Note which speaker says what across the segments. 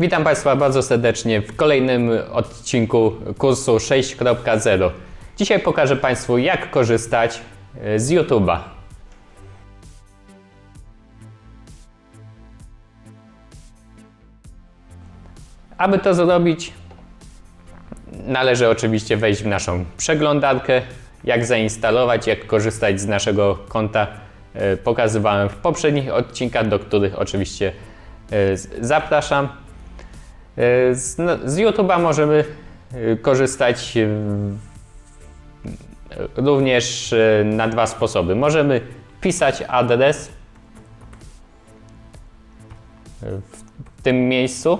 Speaker 1: Witam Państwa bardzo serdecznie w kolejnym odcinku kursu 6.0. Dzisiaj pokażę Państwu, jak korzystać e, z YouTube'a. Aby to zrobić, należy oczywiście wejść w naszą przeglądarkę. Jak zainstalować, jak korzystać z naszego konta, e, pokazywałem w poprzednich odcinkach, do których oczywiście e, zapraszam. E, Z, no, z YouTube'a możemy e, korzystać e, również na dwa sposoby. Możemy wpisać adres w tym miejscu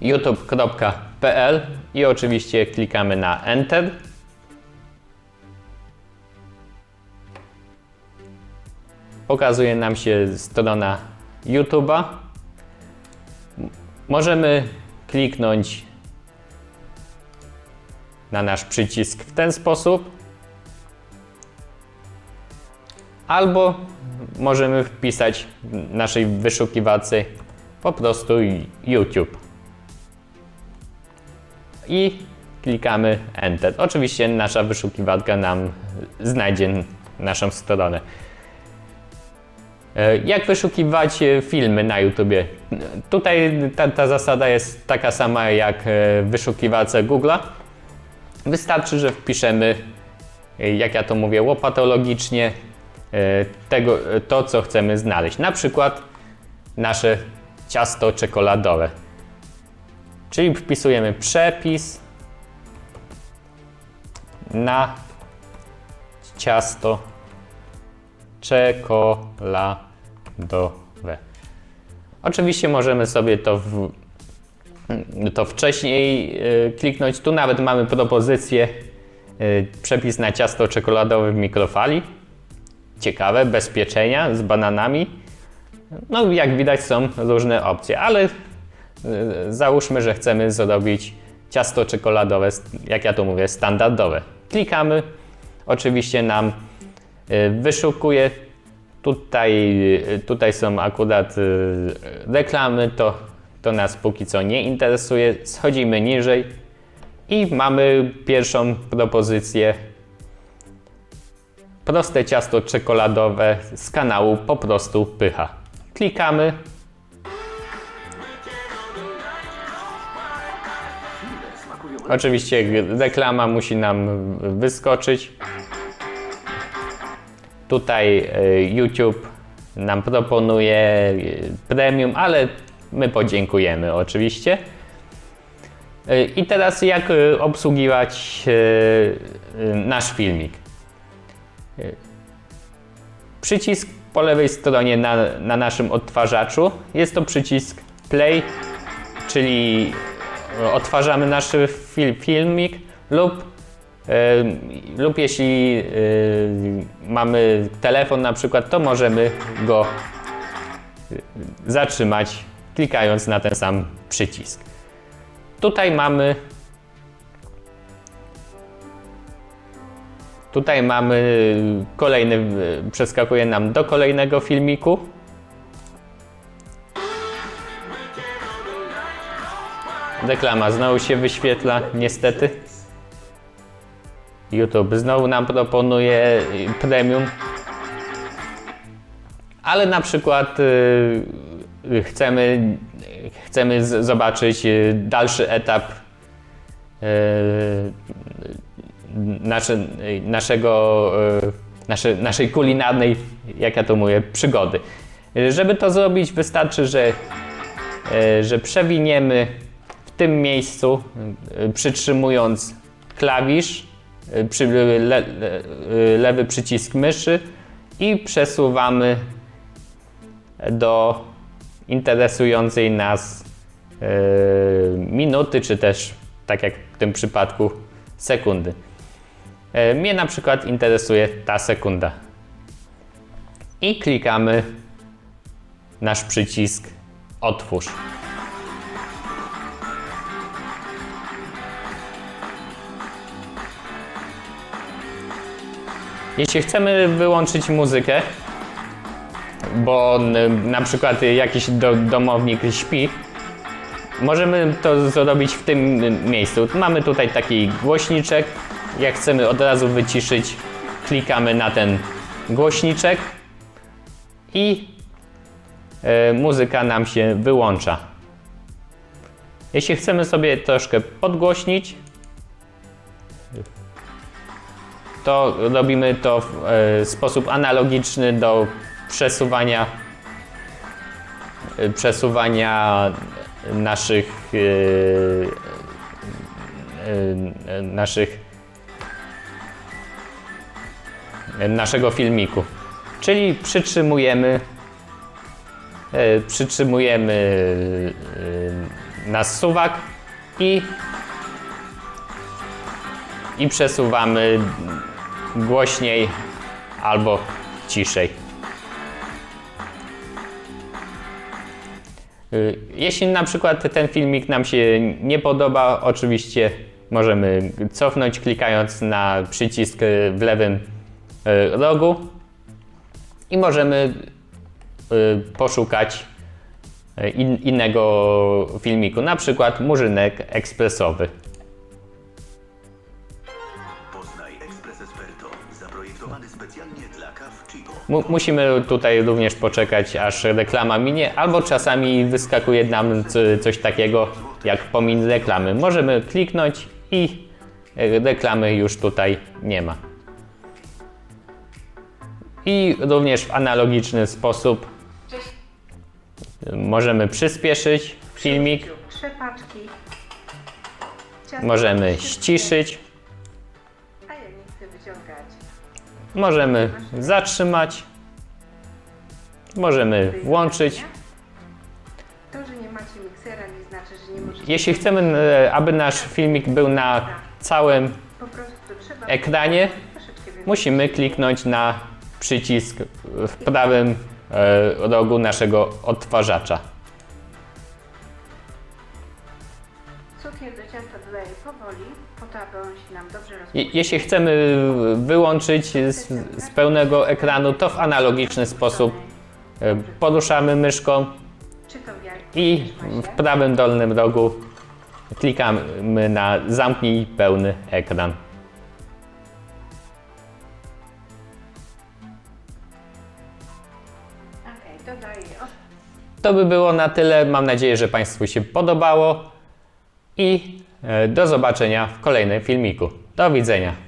Speaker 1: youtube.pl i oczywiście klikamy na Enter. Pokazuje nam się strona YouTube'a. Możemy kliknąć na nasz przycisk w ten sposób, albo możemy wpisać w naszej wyszukiwarce po prostu YouTube i klikamy Enter. Oczywiście nasza wyszukiwarka nam znajdzie naszą stronę. E, Jak wyszukiwać filmy na YouTubie? Tutaj ta, ta zasada jest taka sama jak e, w Google'a. Wystarczy, że wpiszemy, e, jak ja to mówię, łopatologicznie tego, to, co chcemy znaleźć. Na przykład nasze ciasto czekoladowe. Czyli wpisujemy przepis na ciasto czekoladowe. Oczywiście możemy sobie to, w, to wcześniej y, kliknąć. Tu nawet mamy propozycję y, przepis na ciasto czekoladowe w mikrofali. Ciekawe, bez pieczenia, z bananami. No, jak widać, są różne opcje, ale y, załóżmy, że chcemy zrobić ciasto czekoladowe, jak ja to mówię, standardowe. Klikamy, oczywiście nam wyszukuje. Tutaj, tutaj są akurat y, reklamy, to, to nas póki co nie interesuje. Schodzimy niżej i mamy pierwszą propozycję. Proste ciasto czekoladowe z kanału po prostu pycha. Klikamy. Oczywiście reklama musi nam wyskoczyć. Tutaj e, YouTube nam proponuje e, premium, ale my podziękujemy oczywiście. E, I teraz jak obsługiwać nasz filmik? Przycisk po lewej stronie na, na naszym odtwarzaczu jest to przycisk play, czyli odtwarzamy nasz fil, filmik lub, lub jeśli e, mamy telefon na przykład, to możemy go zatrzymać klikając na ten sam przycisk. Tutaj mamy Tutaj mamy kolejny, przeskakuje nam do kolejnego filmiku. Reklama znowu się wyświetla, niestety. YouTube znowu nam proponuje y, premium. Ale na przykład y, y, chcemy, chcemy z- zobaczyć y, dalszy etap y, nasze, naszego, y, nasze, naszej kulinarnej, jak ja to mówię, przygody. Y, Żeby to zrobić, wystarczy, że, y, że przewiniemy w tym miejscu, y, przytrzymując klawisz, y, przy, le, le, y, lewy przycisk myszy i przesuwamy do interesującej nas y, minuty, czy też, tak jak w tym przypadku, sekundy. E, Mnie na przykład interesuje ta sekunda. I klikamy nasz przycisk Otwórz. Jeśli chcemy wyłączyć muzykę, bo n- na przykład jakiś do, domownik śpi, Możemy to zrobić w tym miejscu. Mamy tutaj taki głośniczek. Jak chcemy od razu wyciszyć, klikamy na ten głośniczek i e, muzyka nam się wyłącza. Jeśli chcemy sobie troszkę podgłośnić, to robimy to w e, sposób analogiczny do przesuwania e, przesuwania naszych e, naszych naszego filmiku. Czyli przytrzymujemy przytrzymujemy e, na suwak i i przesuwamy głośniej albo ciszej. Y, Jeśli na przykład ten filmik nam się nie podoba, oczywiście możemy cofnąć klikając na przycisk w lewym y, rogu i możemy y, poszukać in, innego filmiku, na przykład murzynek ekspresowy. Mu- musimy tutaj również poczekać, aż reklama minie, albo czasami wyskakuje nam coś takiego jak pomin reklamy. Możemy kliknąć i e, reklamy już tutaj nie ma. I również w analogiczny sposób możemy przyspieszyć filmik, możemy ściszyć, możemy zatrzymać, możemy włączyć.
Speaker 2: To, że nie macie miksera nie znaczy, że nie możecie...
Speaker 1: Jeśli chcemy, e, aby nasz filmik był na całym
Speaker 2: prostu trzeba...
Speaker 1: ekranie, musimy kliknąć na przycisk w prawym e, rogu naszego odtwarzacza.
Speaker 2: Cukier do ciasta dodaję powoli, po to, aby on się nam dobrze rozpuścił.
Speaker 1: Jeśli chcemy wyłączyć z, z pełnego ekranu, to w analogiczny sposób e, poruszamy myszką i
Speaker 2: w
Speaker 1: prawym dolnym rogu klikamy na zamknij pełny ekran. To by było na tyle. Mam nadzieję, że Państwu się podobało i e, do zobaczenia w kolejnym filmiku. Do widzenia.